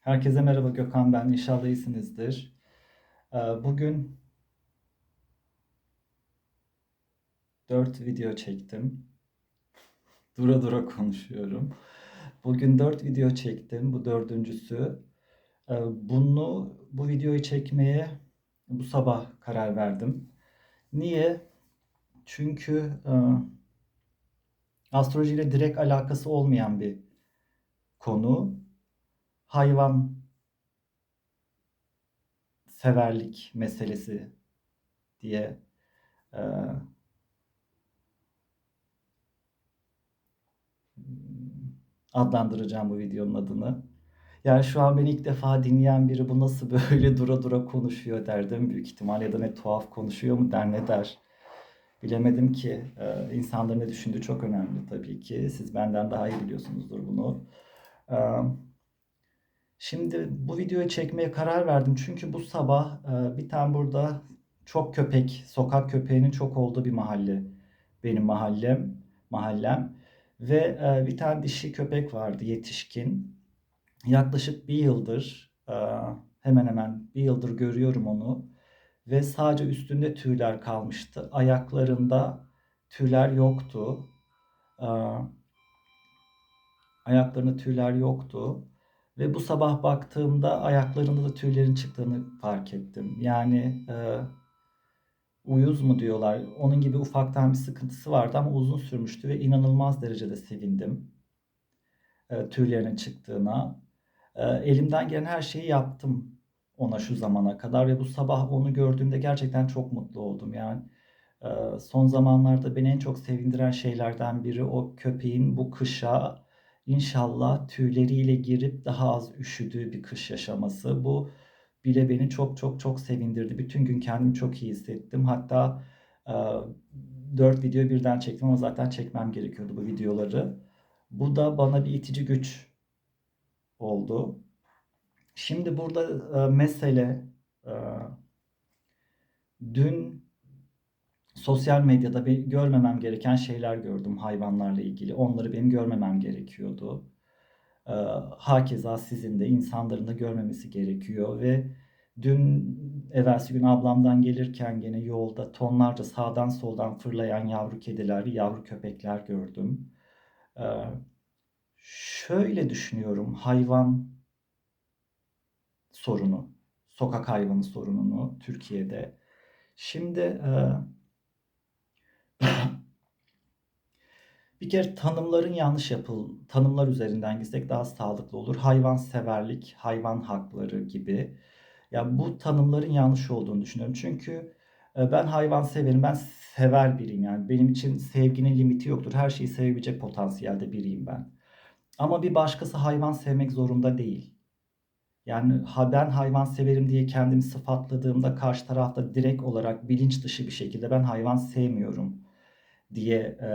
Herkese merhaba Gökhan ben. İnşallah iyisinizdir. Ee, Bugün 4 video çektim. Dura dura konuşuyorum. Bugün 4 video çektim. Bu dördüncüsü. Ee, Bunu, bu videoyu çekmeye bu sabah karar verdim. Niye? Çünkü e, astrolojiyle direkt alakası olmayan bir konu. Hayvan severlik meselesi diye e, adlandıracağım bu videonun adını. Yani şu an beni ilk defa dinleyen biri bu nasıl böyle dura dura konuşuyor derdim büyük ihtimal ya da ne tuhaf konuşuyor mu der ne der. Bilemedim ki. Ee, insanların ne düşündüğü çok önemli tabii ki. Siz benden daha iyi biliyorsunuzdur bunu. Ee, Şimdi bu videoyu çekmeye karar verdim çünkü bu sabah e, bir tane burada çok köpek, sokak köpeğinin çok olduğu bir mahalle. Benim mahallem, mahallem ve e, bir tane dişi köpek vardı yetişkin. Yaklaşık bir yıldır, e, hemen hemen bir yıldır görüyorum onu ve sadece üstünde tüyler kalmıştı. Ayaklarında tüyler yoktu. Ayaklarında tüyler yoktu. Ve bu sabah baktığımda ayaklarında da tüylerin çıktığını fark ettim. Yani e, uyuz mu diyorlar. Onun gibi ufaktan bir sıkıntısı vardı ama uzun sürmüştü ve inanılmaz derecede sevindim e, tüylerinin çıktığına. E, elimden gelen her şeyi yaptım ona şu zamana kadar ve bu sabah onu gördüğümde gerçekten çok mutlu oldum. Yani e, son zamanlarda beni en çok sevindiren şeylerden biri o köpeğin bu kışa İnşallah tüyleriyle girip daha az üşüdüğü bir kış yaşaması. Bu bile beni çok çok çok sevindirdi. Bütün gün kendimi çok iyi hissettim. Hatta e, 4 video birden çektim ama zaten çekmem gerekiyordu bu videoları. Bu da bana bir itici güç oldu. Şimdi burada e, mesele e, dün sosyal medyada bir görmemem gereken şeyler gördüm hayvanlarla ilgili. Onları benim görmemem gerekiyordu. Ee, hakeza sizin de insanların da görmemesi gerekiyor ve dün evvelsi gün ablamdan gelirken gene yolda tonlarca sağdan soldan fırlayan yavru kediler, yavru köpekler gördüm. Ee, şöyle düşünüyorum hayvan sorunu, sokak hayvanı sorununu Türkiye'de. Şimdi e, Bir kere tanımların yanlış yapıl, tanımlar üzerinden gitsek daha sağlıklı olur. Hayvanseverlik, hayvan hakları gibi. Ya bu tanımların yanlış olduğunu düşünüyorum. Çünkü e, ben hayvan severim, ben sever biriyim yani. Benim için sevginin limiti yoktur. Her şeyi sevebilecek potansiyelde biriyim ben. Ama bir başkası hayvan sevmek zorunda değil. Yani ha ben hayvan severim diye kendimi sıfatladığımda karşı tarafta direkt olarak bilinç dışı bir şekilde ben hayvan sevmiyorum diye e,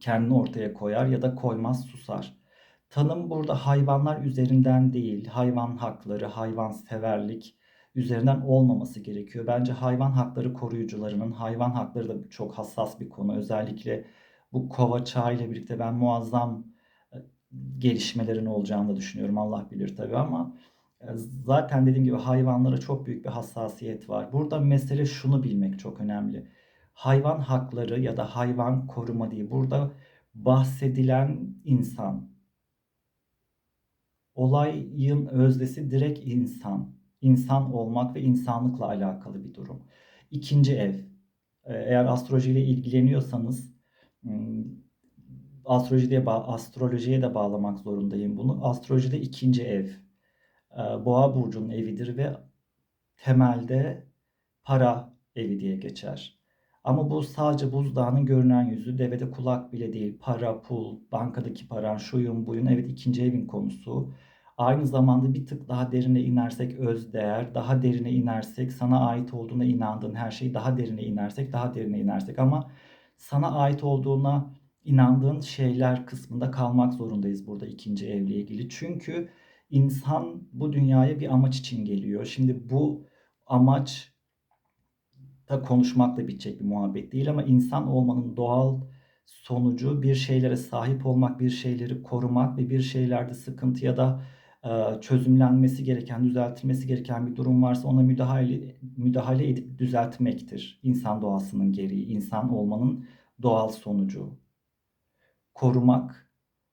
kendini ortaya koyar ya da koymaz susar. Tanım burada hayvanlar üzerinden değil, hayvan hakları, hayvan severlik üzerinden olmaması gerekiyor. Bence hayvan hakları koruyucularının, hayvan hakları da çok hassas bir konu. Özellikle bu kova çağı ile birlikte ben muazzam e, gelişmelerin olacağını da düşünüyorum. Allah bilir tabii ama e, zaten dediğim gibi hayvanlara çok büyük bir hassasiyet var. Burada mesele şunu bilmek çok önemli hayvan hakları ya da hayvan koruma diye burada bahsedilen insan. Olayın özdesi direkt insan. İnsan olmak ve insanlıkla alakalı bir durum. İkinci ev. Ee, eğer astrolojiyle ilgileniyorsanız hmm, astrolojiye, astrolojiye de bağlamak zorundayım bunu. Astrolojide ikinci ev. Ee, Boğa burcunun evidir ve temelde para evi diye geçer. Ama bu sadece buzdağının görünen yüzü. Devede kulak bile değil. Para, pul, bankadaki paran, şuyun buyun. Evet ikinci evin konusu. Aynı zamanda bir tık daha derine inersek öz değer, daha derine inersek sana ait olduğuna inandığın her şey daha derine inersek, daha derine inersek ama sana ait olduğuna inandığın şeyler kısmında kalmak zorundayız burada ikinci evle ilgili. Çünkü insan bu dünyaya bir amaç için geliyor. Şimdi bu amaç da konuşmakla bitecek bir muhabbet değil ama insan olmanın doğal sonucu bir şeylere sahip olmak, bir şeyleri korumak ve bir şeylerde sıkıntı ya da eee, çözümlenmesi gereken, düzeltilmesi gereken bir durum varsa ona müdahale müdahale edip düzeltmektir. İnsan doğasının gereği, insan olmanın doğal sonucu. Korumak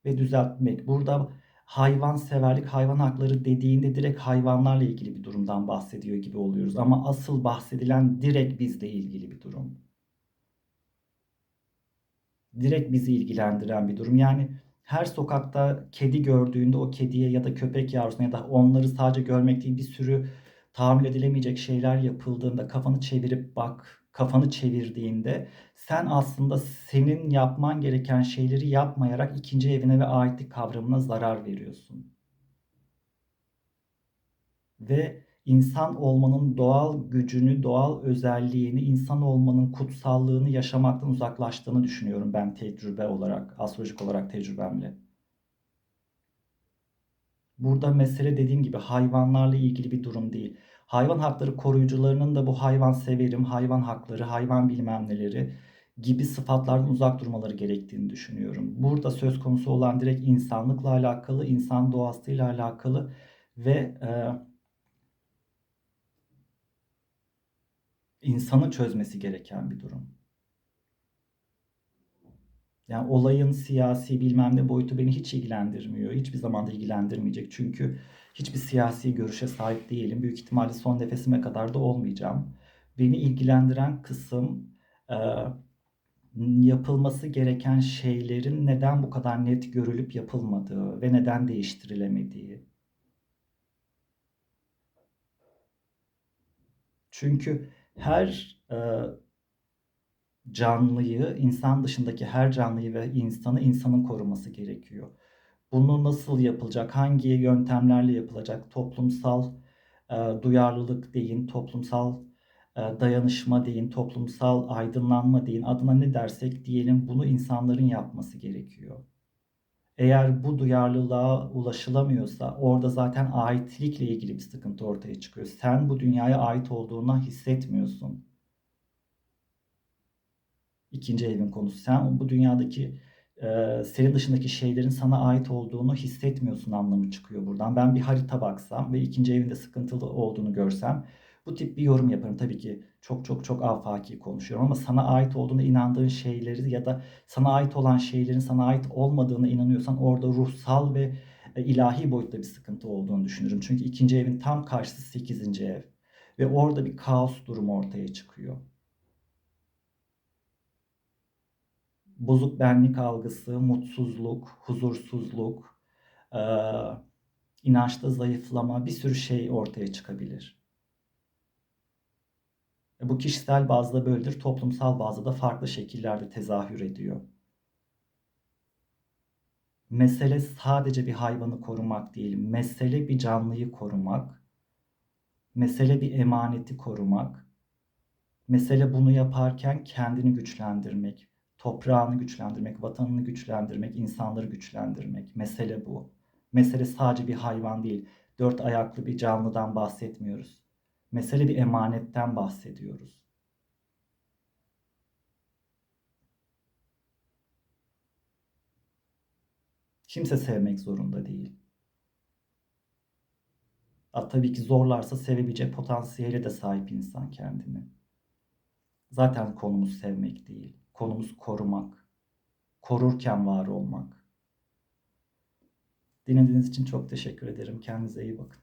ve düzeltmek. Burada hayvanseverlik, hayvan hakları dediğinde direkt hayvanlarla ilgili bir durumdan bahsediyor gibi oluyoruz. Ama asıl bahsedilen direkt bizle ilgili bir durum. Direkt bizi ilgilendiren bir durum. Yani her sokakta kedi gördüğünde o kediye ya da köpek yavrusuna ya da onları sadece görmek değil bir sürü tahammül edilemeyecek şeyler yapıldığında kafanı çevirip bak, kafanı çevirdiğinde sen aslında senin yapman gereken şeyleri yapmayarak ikinci evine ve aitlik kavramına zarar veriyorsun. Ve insan olmanın doğal gücünü, doğal özelliğini, insan olmanın kutsallığını yaşamaktan uzaklaştığını düşünüyorum ben tecrübe olarak, astrolojik olarak tecrübemle. Burada mesele dediğim gibi hayvanlarla ilgili bir durum değil. Hayvan hakları koruyucularının da bu hayvan severim, hayvan hakları, hayvan bilmem neleri gibi sıfatlardan uzak durmaları gerektiğini düşünüyorum. Burada söz konusu olan direkt insanlıkla alakalı, insan doğasıyla alakalı ve e, insanın çözmesi gereken bir durum. Yani olayın siyasi bilmem ne boyutu beni hiç ilgilendirmiyor. Hiçbir zaman da ilgilendirmeyecek. Çünkü hiçbir siyasi görüşe sahip değilim. Büyük ihtimalle son nefesime kadar da olmayacağım. Beni ilgilendiren kısım e, yapılması gereken şeylerin neden bu kadar net görülüp yapılmadığı ve neden değiştirilemediği. Çünkü her e, canlıyı, insan dışındaki her canlıyı ve insanı insanın koruması gerekiyor. Bunu nasıl yapılacak, hangi yöntemlerle yapılacak, toplumsal e, duyarlılık deyin, toplumsal e, dayanışma deyin, toplumsal aydınlanma deyin, adına ne dersek diyelim bunu insanların yapması gerekiyor. Eğer bu duyarlılığa ulaşılamıyorsa orada zaten aitlikle ilgili bir sıkıntı ortaya çıkıyor. Sen bu dünyaya ait olduğuna hissetmiyorsun. İkinci evin konusu. Sen bu dünyadaki e, senin dışındaki şeylerin sana ait olduğunu hissetmiyorsun anlamı çıkıyor buradan. Ben bir harita baksam ve ikinci evinde sıkıntılı olduğunu görsem bu tip bir yorum yaparım. Tabii ki çok çok çok afaki konuşuyorum ama sana ait olduğuna inandığın şeyleri ya da sana ait olan şeylerin sana ait olmadığına inanıyorsan orada ruhsal ve e, ilahi boyutta bir sıkıntı olduğunu düşünürüm. Çünkü ikinci evin tam karşısı sekizinci ev ve orada bir kaos durumu ortaya çıkıyor. Bozuk benlik algısı, mutsuzluk, huzursuzluk, e, inançta zayıflama bir sürü şey ortaya çıkabilir. E, bu kişisel bazda böyledir, toplumsal bazda da farklı şekillerde tezahür ediyor. Mesele sadece bir hayvanı korumak değil, mesele bir canlıyı korumak, mesele bir emaneti korumak, mesele bunu yaparken kendini güçlendirmek, toprağını güçlendirmek, vatanını güçlendirmek, insanları güçlendirmek. Mesele bu. Mesele sadece bir hayvan değil, dört ayaklı bir canlıdan bahsetmiyoruz. Mesele bir emanetten bahsediyoruz. Kimse sevmek zorunda değil. A, tabii ki zorlarsa sevebilecek potansiyele de sahip insan kendini. Zaten konumuz sevmek değil. Konumuz korumak. Korurken var olmak. Dinlediğiniz için çok teşekkür ederim. Kendinize iyi bakın.